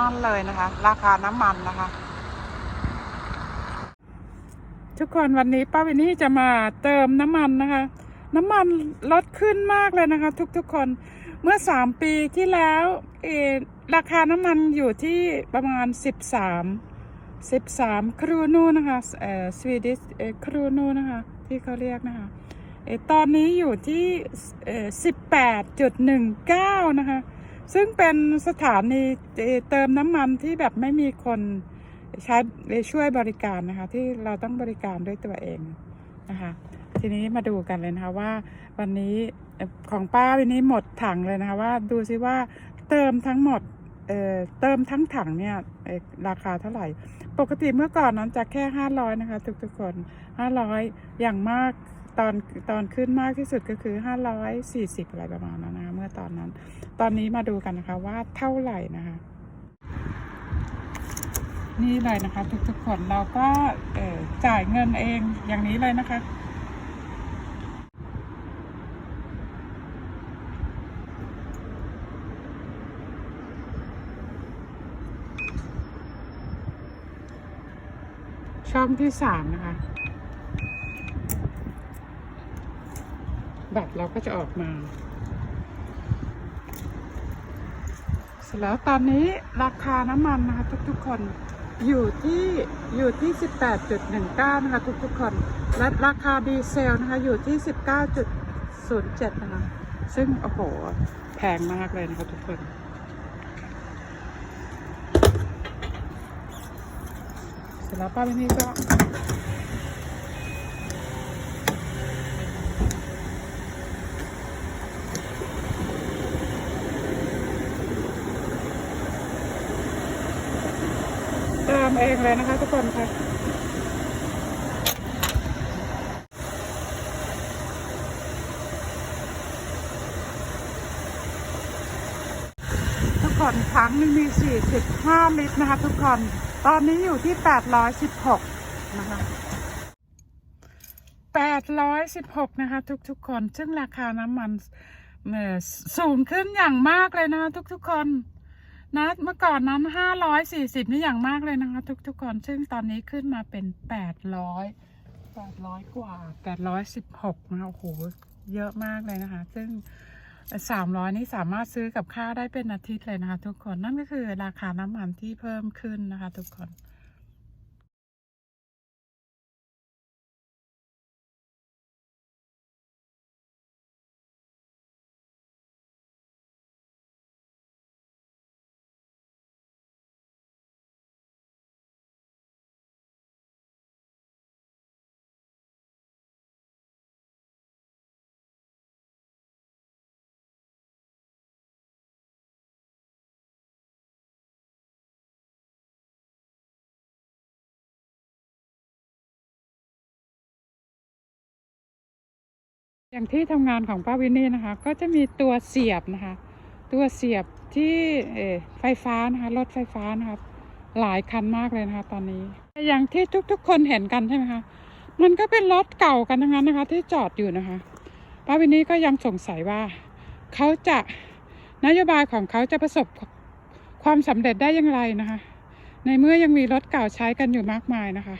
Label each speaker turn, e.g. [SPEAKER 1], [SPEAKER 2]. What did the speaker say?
[SPEAKER 1] นั่นเลยนะคะ ราคาน้ำมันนะคะ ทุกคนวันนี้ป้าวินนี่จะมาเติมน้ำมันนะคะ น้ำมันลดขึ้นมากเลยนะคะ ทุกๆคนเมื่อสามปีที่แล้วเอราคาน้ำมันอยู่ที่ประมาณสิบสามสิบสามครูนูนะคะเอ่อสวีดิชเอครูนูนะคะ ที่เขาเรียกนะคะเอตอนนี้อยู่ที่เออสิบแปดจุดหนึ่งเก้านะคะ ซึ่งเป็นสถานีเอ่เติมน้ำมันที่แบบไม่มีคนใช้ช่วยบริการนะคะ ที่เราต้องบริการด้วยตัวเองนะคะ ทีนี้มาดูกันเลยนะคะว่าวันนี้ของป้าวันนี้หมดถังเลยนะคะว่าดูซิว่าเติมทั้งหมดเอ่อเติมทั้งถังเนี่ยราคาเท่าไหร่ ปกติเมื่อก่อนนั้นจะแค่ห้าร้อยนะคะ ทุกๆคนห้าร้อยอย่างมาก ตอนตอนขึ้นมากที่สุดก็คือห้าร้อยสี่สิบอะไรประมาณนั้นนะคะเมื่อตอนนั้น ตอนนี้มาดูกันนะคะว่าเท่าไหร่นะคะ นี่เลยนะคะทุกๆคนเราก็เออจ่ายเงินเองอย่างนี้เลยนะคะช่องที่สามนะคะ บัตรเราก็จะออกมา เสร็จแล้วตอนนี้ราคาน้ำมันนะคะทุกๆคนอยู่ที่อยู่ที่ 18.19 นะคะทุกๆคน และราคาดีเซลนะคะอยู่ที่ 19.07 นะคะ ซึ่ง โอ้โห แพงมากเลยนะคะทุกคนเสร็จแล้วป้าวินี่ก็ เองเลยนะคะทุกคนค่ะทุกคนถังนึงมี 45 ลิตรนะคะ ทุกคน ตอนนี้อยู่ที่ 816 นะคะ 816 นะคะ ทุกๆคน ซึ่งราคาน้ำมันสูงขึ้นอย่างมากเลยนะคะทุกๆคน นะเมื่อก่อนนั้นห้าร้อยสี่สิบนี่อย่างมากเลยนะคะทุกทุกๆคนซึ่งตอนนี้ขึ้นมาเป็นแปดร้อยแปดร้อยกว่าแปดร้อยสิบหกนะคะโอ้โหเยอะมากเลยนะคะ ซึ่งสามร้อยนี่สามารถซื้อกับข้าวได้เป็นอาทิตย์เลยนะคะ ทุกคนนั่นก็คือราคาน้ำมันที่เพิ่มขึ้นนะคะ ทุกคน อย่างที่ทำงานของป้าวินนี่นะคะ ก็จะมีตัวเสียบนะคะ ตัวเสียบที่ไฟฟ้านะคะรถไฟฟ้านะคะหลายคันมากเลยนะคะ ตอนนี้ อย่างที่ทุกๆ คนเห็นกันใช่ไหมคะมันก็เป็นรถเก่ากันทั้งนั้นนะคะ ที่จอดอยู่นะคะป้าวินนี่ก็ยังสงสัยว่าเขาจะนโยบายของเขาจะประสบความสำเร็จได้อย่างไรนะคะ ในเมื่อยังมีรถเก่าใช้กันอยู่มากมายนะคะ